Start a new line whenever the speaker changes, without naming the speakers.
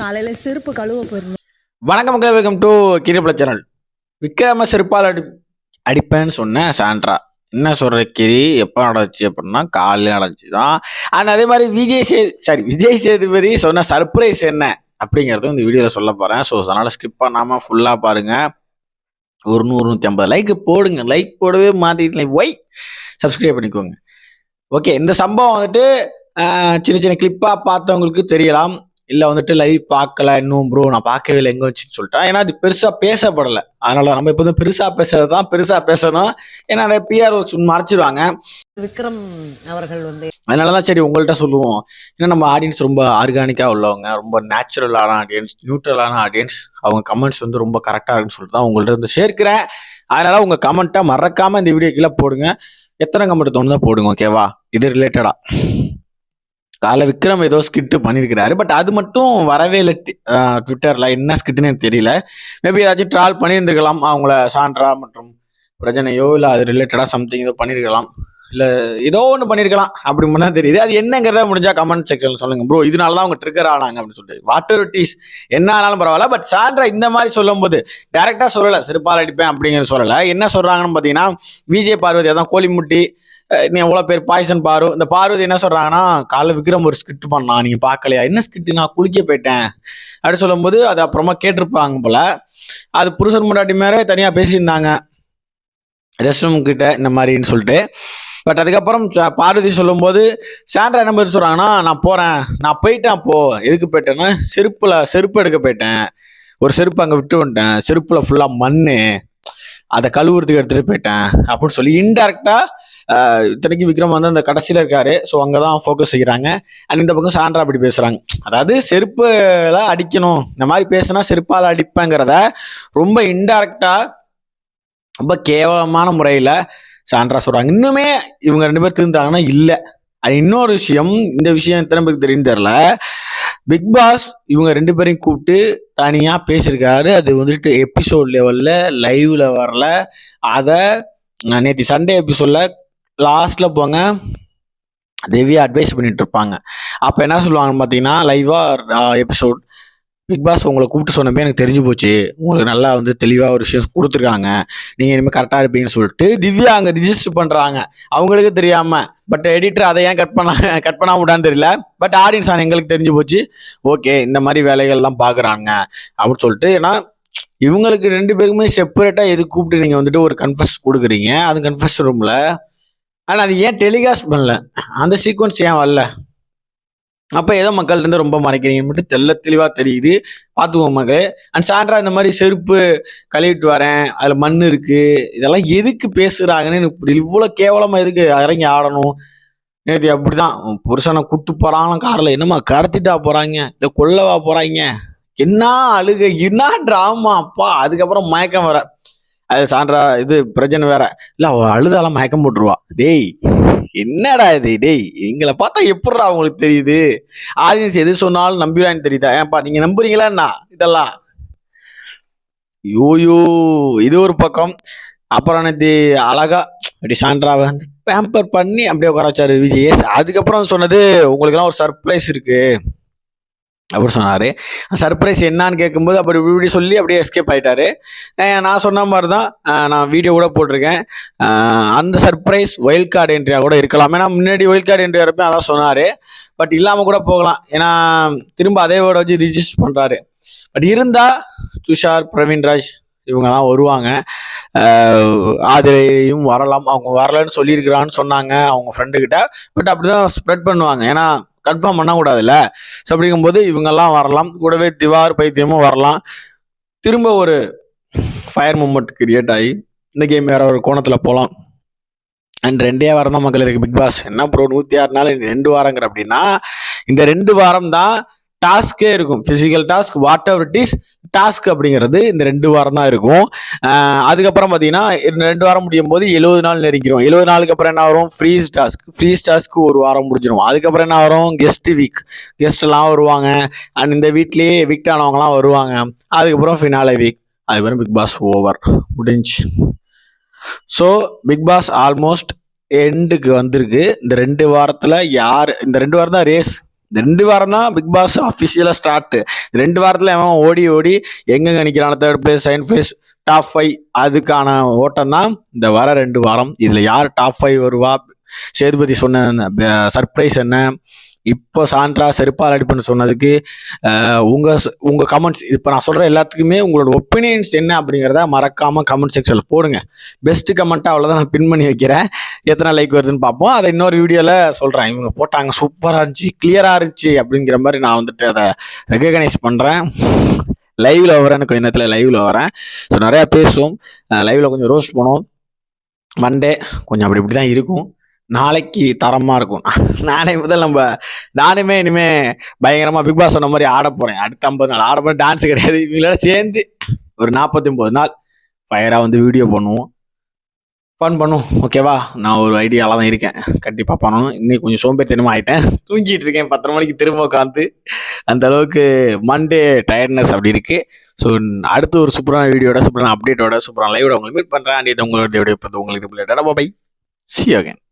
காலையில செருப்பு கழுவ போயிருந்தேன்.
வணக்கம் மக்கள் வெல்கம் டு கிரிபல சேனல் விக்ரம செருப்பால் அடி அடிப்பேன்னு சொன்னேன் சாண்ட்ரா. என்ன சொல்ற கிரி? எப்போ நடந்துச்சு அப்படின்னா காலையில் நடந்துச்சு தான் அண்ட் அதே மாதிரி விஜய் சே சாரி விஜய் சேதுபதி சொன்ன சர்ப்ரைஸ் என்ன? அப்படிங்கிறதும் இந்த வீடியோவில் சொல்ல போகிறேன் ஸோ அதனால் ஸ்கிப் பண்ணாமல் ஃபுல்லாக பாருங்கள் ஒரு நூறு நூற்றி ஐம்பது லைக் போடுங்க. லைக் போடவே மாட்டேங்க ஒய் சப்ஸ்கிரைப் பண்ணிக்கோங்க. ஓகே இந்த சம்பவம் வந்துட்டு சின்ன சின்ன கிளிப்பாக பார்த்தவங்களுக்கு தெரியலாம். இல்லை வந்துட்டு லைவ் பார்க்கல இன்னும் ப்ரோ நான் பார்க்கவே இல்லை. எங்கே வச்சுன்னு சொல்லிட்டேன் ஏன்னா அது பெருசாக பேசப்படலை. அதனால நம்ம இப்போ பெருசாக பேசுறது தான் பெருசாக பேசணும். ஏன்னா நிறைய பிஆர் ஒர்க்ஸ் மறைச்சிடுவாங்க
விக்ரம் அவர்கள் வந்து
அதனால தான் சரி உங்கள்கிட்ட சொல்லுவோம். ஏன்னா நம்ம ஆடியன்ஸ் ரொம்ப ஆர்கானிக்காக உள்ளவங்க. ரொம்ப நேச்சுரலான ஆடியன்ஸ் நியூட்ரலான ஆடியன்ஸ் அவங்க கமெண்ட்ஸ் வந்து ரொம்ப கரெக்டாக இருக்குன்னு சொல்லிட்டு தான் உங்கள்ட்ட வந்து சேர்க்கிறேன். அதனால உங்கள் கமெண்ட்டை மறக்காமல் இந்த வீடியோ கீழே போடுங்க. எத்தனை கமெண்ட் தோணுதோ போடுங்க ஓகேவா இது ரிலேட்டடாக காலை விக்ரம் ஏதோ ஸ்கிட்டு பண்ணியிருக்கிறாரு பட் அது மட்டும் வரவே இல்லை. ட்விட்டரில் என்ன ஸ்கிட்டுன்னு எனக்கு தெரியல. மேபி ஏதாச்சும் ட்ரால் பண்ணியிருந்திருக்கலாம் அவங்கள சாண்ட்ரா மற்றும் பிரஜனையோ இல்லை அது ரிலேட்டடாக சம்திங் ஏதோ பண்ணியிருக்கலாம் இல்லை ஏதோ ஒன்று பண்ணியிருக்கலாம் அப்படி மட்டும் தான் தெரியுது. அது என்னங்கிறத முடிஞ்சால் கமெண்ட் செக்ஷனில் சொல்லுங்கள் ப்ரோ இதனால தான் அவங்க ட்ரிகர் ஆனாங்க அப்படின்னு சொல்லிட்டு. வாட்டர் டீஸ் என்ன ஆனாலும் பரவாயில்ல பட் சாண்ட்ரா இந்த மாதிரி சொல்லும்போது டேரெக்டாக சொல்லலை. சிறுப்பால் அடிப்பேன் அப்படிங்கிற சொல்லலை. என்ன சொல்கிறாங்கன்னு பார்த்தீங்கன்னா விஜய் பார்வதி அதான் கோழிமுட்டி நீ எவ்வளோ பேர் பாய்சன் பாரு. இந்த பார்வதி என்ன சொல்கிறாங்கன்னா காலைல விக்ரம் ஒரு ஸ்கிரிப்ட் பண்ணான் நீங்கள் பார்க்கலையா? என்ன ஸ்கிரிப்ட் நான் குளிக்க போயிட்டேன். அப்படின்னு சொல்லும்போது அது அப்புறமா கேட்டிருப்பாங்க போல. அது புருஷன் முன்னாடி மேலே தனியாக பேசியிருந்தாங்க. ரெஸ்ட் ரூம் கிட்ட இந்த மாதிரின்னு சொல்லிட்டு. பட் அதுக்கப்புறம் ச- பார்வதி சொல்லும்போது சாண்ட்ரா என்ன மாதிரி சொல்கிறாங்கன்னா நான் போகிறேன் நான் போயிட்டேன் அப்போ எதுக்கு போயிட்டேன்னா செருப்பில் செருப்பு எடுக்க போயிட்டேன். ஒரு செருப்பு அங்கே விட்டு வந்துட்டேன். செருப்பில் ஃபுல்லாக மண் அதை கழுவுறதுக்கு எடுத்துகிட்டு போயிட்டேன். அப்படின்னு சொல்லி இன்டெரக்டாக இத்தனைக்கு விக்ரம் வந்து அந்த கடைசியில் இருக்காரு. ஸோ அங்கே தான் ஃபோக்கஸ் செய்கிறாங்க அண்ட் இந்த பக்கம் சாண்ட்ரா அப்படி பேசுகிறாங்க அதாவது செருப்பில் அடிக்கணும். இந்த மாதிரி பேசுனா செருப்பால் அடிப்பேங்கிறத ரொம்ப இன்டெரக்டாக ரொம்ப கேவலமான முறையில் சாண்ட்ரா சொல்கிறாங்க இன்னுமே இவங்க ரெண்டு பேர் திருந்தாங்கன்னா இல்லை. அது இன்னொரு விஷயம் இந்த விஷயம் எத்தனை பேருக்கு தெரியும் தெரில பிக் பாஸ் இவங்க ரெண்டு பேரையும் கூப்பிட்டு தனியாக பேசியிருக்காரு. அது வந்துட்டு எபிசோட் லெவலில் லைவில் வரல. அதை நேற்று சண்டே எபிசோடில் லாஸ்ட்டில் போங்க. திவ்யா அட்வைஸ் பண்ணிட்டு இருப்பாங்க. அப்போ என்ன சொல்லுவாங்கன்னு பார்த்தீங்கன்னா லைவாக எபிசோட் பிக் பாஸ் உங்களை கூப்பிட்டு சொன்னப்பே எனக்கு தெரிஞ்சு போச்சு. உங்களுக்கு நல்லா வந்து தெளிவாக ஒரு விஷயம் கொடுத்துருக்காங்க. நீங்கள் இனிமேல் கரெக்டாக இருப்பீங்கன்னு சொல்லிட்டு திவ்யா அங்கே ரிஜிஸ்டர் பண்ணுறாங்க அவங்களுக்கு தெரியாமல் பட் எடிட்டர் அதை ஏன் கட் பண்ண கட் பண்ணாம விடான்னு தெரியல. பட் ஆடியன்ஸ் ஆனால் எங்களுக்கு தெரிஞ்சு போச்சு. ஓகே இந்த மாதிரி வேலைகள்லாம் பார்க்குறாங்க அப்படின்னு சொல்லிட்டு ஏன்னா இவங்களுக்கு ரெண்டு பேருக்குமே செப்பரேட்டாக எது கூப்பிட்டு நீங்கள் வந்துட்டு ஒரு கன்ஃபர்ஸ் கொடுக்குறீங்க. அது கன்ஃபர்ஸ் ரூமில் ஆனால் அது ஏன் டெலிகாஸ்ட் பண்ணல? அந்த சீக்வன்ஸ் ஏன் வரல? அப்போ ஏதோ மக்கள்கிட்ட இருந்து ரொம்ப மறைக்கிறீங்க மட்டும் தெல்ல தெளிவாக தெரியுது. பார்த்துக்கோங்க மகளே அண்ட் சாண்ட்ரா இந்த மாதிரி செருப்பு கழுவிட்டு வரேன். அதில் மண் இருக்குது இதெல்லாம் எதுக்கு பேசுகிறாங்கன்னு எனக்கு புரியல. இவ்வளோ கேவலமாக எதுக்கு இறங்கி ஆடணும்? நேற்று அப்படி தான் புருஷனை கூட்டு போகிறாங்களாம் காரில். என்னம்மா கடத்திட்டா போகிறாங்க இல்லை கொல்லவா போகிறாங்க என்ன அழுக என்ன ட்ராமா அப்பா? அதுக்கப்புறம் மயக்கம் வேற. அது சான்றா இது பிரச்சனை வேற. இல்லை அவள் அழுதாலாம் மயக்கம் போட்டுருவா. டேய். என்னடா இது? டேய் எங்களை பார்த்தா எப்படிடா உங்களுக்கு தெரியுது? ஆடியன்ஸ் எது சொன்னாலும் நம்பிடுவான்னு தெரியுதா? ஏன்பா நீங்க நம்புறீங்களா என்ன இதெல்லாம்? யோயோ இது ஒரு பக்கம். அப்புறம் நேற்று அழகா அப்படி சாண்ட்ராவை வந்து பேம்பர் பண்ணி அப்படியே உட்கார வச்சாரு விஜய். அதுக்கப்புறம் சொன்னது உங்களுக்கெல்லாம் ஒரு சர்ப்ரைஸ் இருக்கு. அப்படி சொன்னார். சர்ப்ரைஸ் என்னான்னு கேட்கும்போது அப்படி இப்படி இப்படி சொல்லி அப்படியே எஸ்கேப் ஆகிட்டாரு நான் சொன்ன மாதிரி தான் நான் வீடியோ கூட போட்டிருக்கேன். அந்த சர்ப்ரைஸ் ஒயில் கார்டு என்ட்ரியாக கூட இருக்கலாம். ஏன்னா முன்னாடி ஒயில் கார்டு என்ட்ரி வரப்போ அதான் சொன்னார். பட் இல்லாமல் கூட போகலாம். ஏன்னா திரும்ப அதே வேர்டை வச்சு ரிஜிஸ்டர் பண்ணுறாரு பட் இருந்தால் துஷார் பிரவீன்ராஜ் இவங்கெல்லாம் வருவாங்க. ஆதிரையும் வரலாம். அவங்க வரலன்னு சொல்லியிருக்கிறான்னு சொன்னாங்க அவங்க ஃப்ரெண்டுக்கிட்ட பட் அப்படி தான் ஸ்ப்ரெட் பண்ணுவாங்க. ஏன்னா கன்ஃபார்ம் பண்ணக்கூடாதுல்ல ஸோ அப்படிங்கும்போது இவங்கெல்லாம் வரலாம். கூடவே திவார் பைத்தியமும் வரலாம். திரும்ப ஒரு ஃபயர் மூமெண்ட் கிரியேட் ஆகி இந்த கேம் வேற ஒரு கோணத்தில் போகலாம் அண்ட் ரெண்டே வாரம் தான் மக்கள் இருக்கு பிக் பாஸ் என்ன ப்ரோ நூற்றி ஆறு நாள் ரெண்டு வாரங்கிற அப்படின்னா இந்த ரெண்டு வாரம் தான் டாஸ்க்கே இருக்கும். Physical task whatever it is task அப்படிங்கிறது இந்த ரெண்டு வாரம் தான் இருக்கும். அதுக்கப்புறம் பார்த்தீங்கன்னா இந்த ரெண்டு வாரம் முடியும் போது எழுபது நாள் நெருங்கிடும் எழுபது நாளுக்கு அப்புறம் என்ன வரும்? ஃப்ரீஸ் டாஸ்க் ஃப்ரீஸ் டாஸ்க்கு ஒரு வாரம் முடிஞ்சிடும் அதுக்கப்புறம் என்ன வரும்? கெஸ்ட் வீக் கெஸ்ட்லாம் வருவாங்க. அண்ட் இந்த வீட்லேயே வீக் ஆனவங்கலாம் வருவாங்க. அதுக்கப்புறம் ஃபினாலே வீக் அதுக்கப்புறம் பிக் பாஸ் ஓவர் முடிஞ்சு. ஸோ பிக் பாஸ் ஆல்மோஸ்ட் எண்டுக்கு வந்திருக்கு. இந்த ரெண்டு வாரத்தில் யார் இந்த ரெண்டு வாரம் தான் ரேஸ் ரெண்டு வாரம் தான் பிக் பாஸ் அஃபிஷியலாக ஸ்டார்ட் ரெண்டு வாரத்தில் அவன் ஓடி ஓடி எங்கெங்க நிற்கிறான third place second place top five அதுக்கான ஓட்டம் தான் இந்த வர ரெண்டு வாரம். இதில் யார் டாப் ஃபைவ் வருவா? சேதுபதி சொன்ன சர்ப்ரைஸ் என்ன? இப்போ சான்றா செருப்பால் அடிப்புன்னு சொன்னதுக்கு உங்கள் உங்கள் கமெண்ட்ஸ் இப்போ நான் சொல்கிற எல்லாத்துக்குமே உங்களோட ஒப்பீனியன்ஸ் என்ன அப்படிங்கிறத மறக்காமல் கமெண்ட் செக்ஷனில் போடுங்க. பெஸ்ட் கமெண்ட்டாக அவ்வளோதான் நான் பின் பண்ணி வைக்கிறேன். எத்தனை லைக் வருதுன்னு பார்ப்போம். அதை இன்னொரு வீடியோவில் சொல்கிறேன் இவங்க போட்டாங்க சூப்பராக இருந்துச்சு கிளியராக இருந்துச்சு அப்படிங்கிற மாதிரி நான் வந்துட்டு அதை ரெக்கக்னைஸ் பண்ணுறேன் லைவில் வரேன் கொஞ்ச நேரத்தில் லைவில் வரேன். ஸோ நிறையா பேசுவோம். லைவில் கொஞ்சம் ரோஸ்ட் பண்ணுவோம். மண்டே கொஞ்சம் அப்படி இப்படி தான் இருக்கும். நாளைக்கு தரமாக இருக்கும். நானே முதல் நம்ம நானுமே இனிமேல் பயங்கரமாக பிக் பாஸ் சொன்ன மாதிரி ஆட போகிறேன் அடுத்த ஐம்பது நாள். ஆட போகிற டான்ஸ் கிடையாது. இவங்களோட சேர்ந்து ஒரு நாற்பத்தி ஒம்பது நாள் ஃபயராக வந்து வீடியோ பண்ணுவோம். ஃபன் பண்ணும் ஓகேவா நான் ஒரு ஐடியாவில் தான் இருக்கேன். கண்டிப்பாக பண்ணணும். இன்னைக்கு கொஞ்சம் சோம்பேறித்தனமாக ஆகிட்டேன் தூங்கிட்டு இருக்கேன். பத்தரை மணிக்கு திரும்ப உட்காந்து அந்த அளவுக்கு மண்டே டயர்ட்னஸ் அப்படி இருக்குது ஸோ அடுத்து ஒரு சூப்பரான வீடியோட சூப்பரான அப்டேட்டோட சூப்பரான லைவோட உங்களை மீட் பண்ணுறேன் அண்ட் இது உங்களோட வீடியோ உங்களுக்கு பை சி அகேன்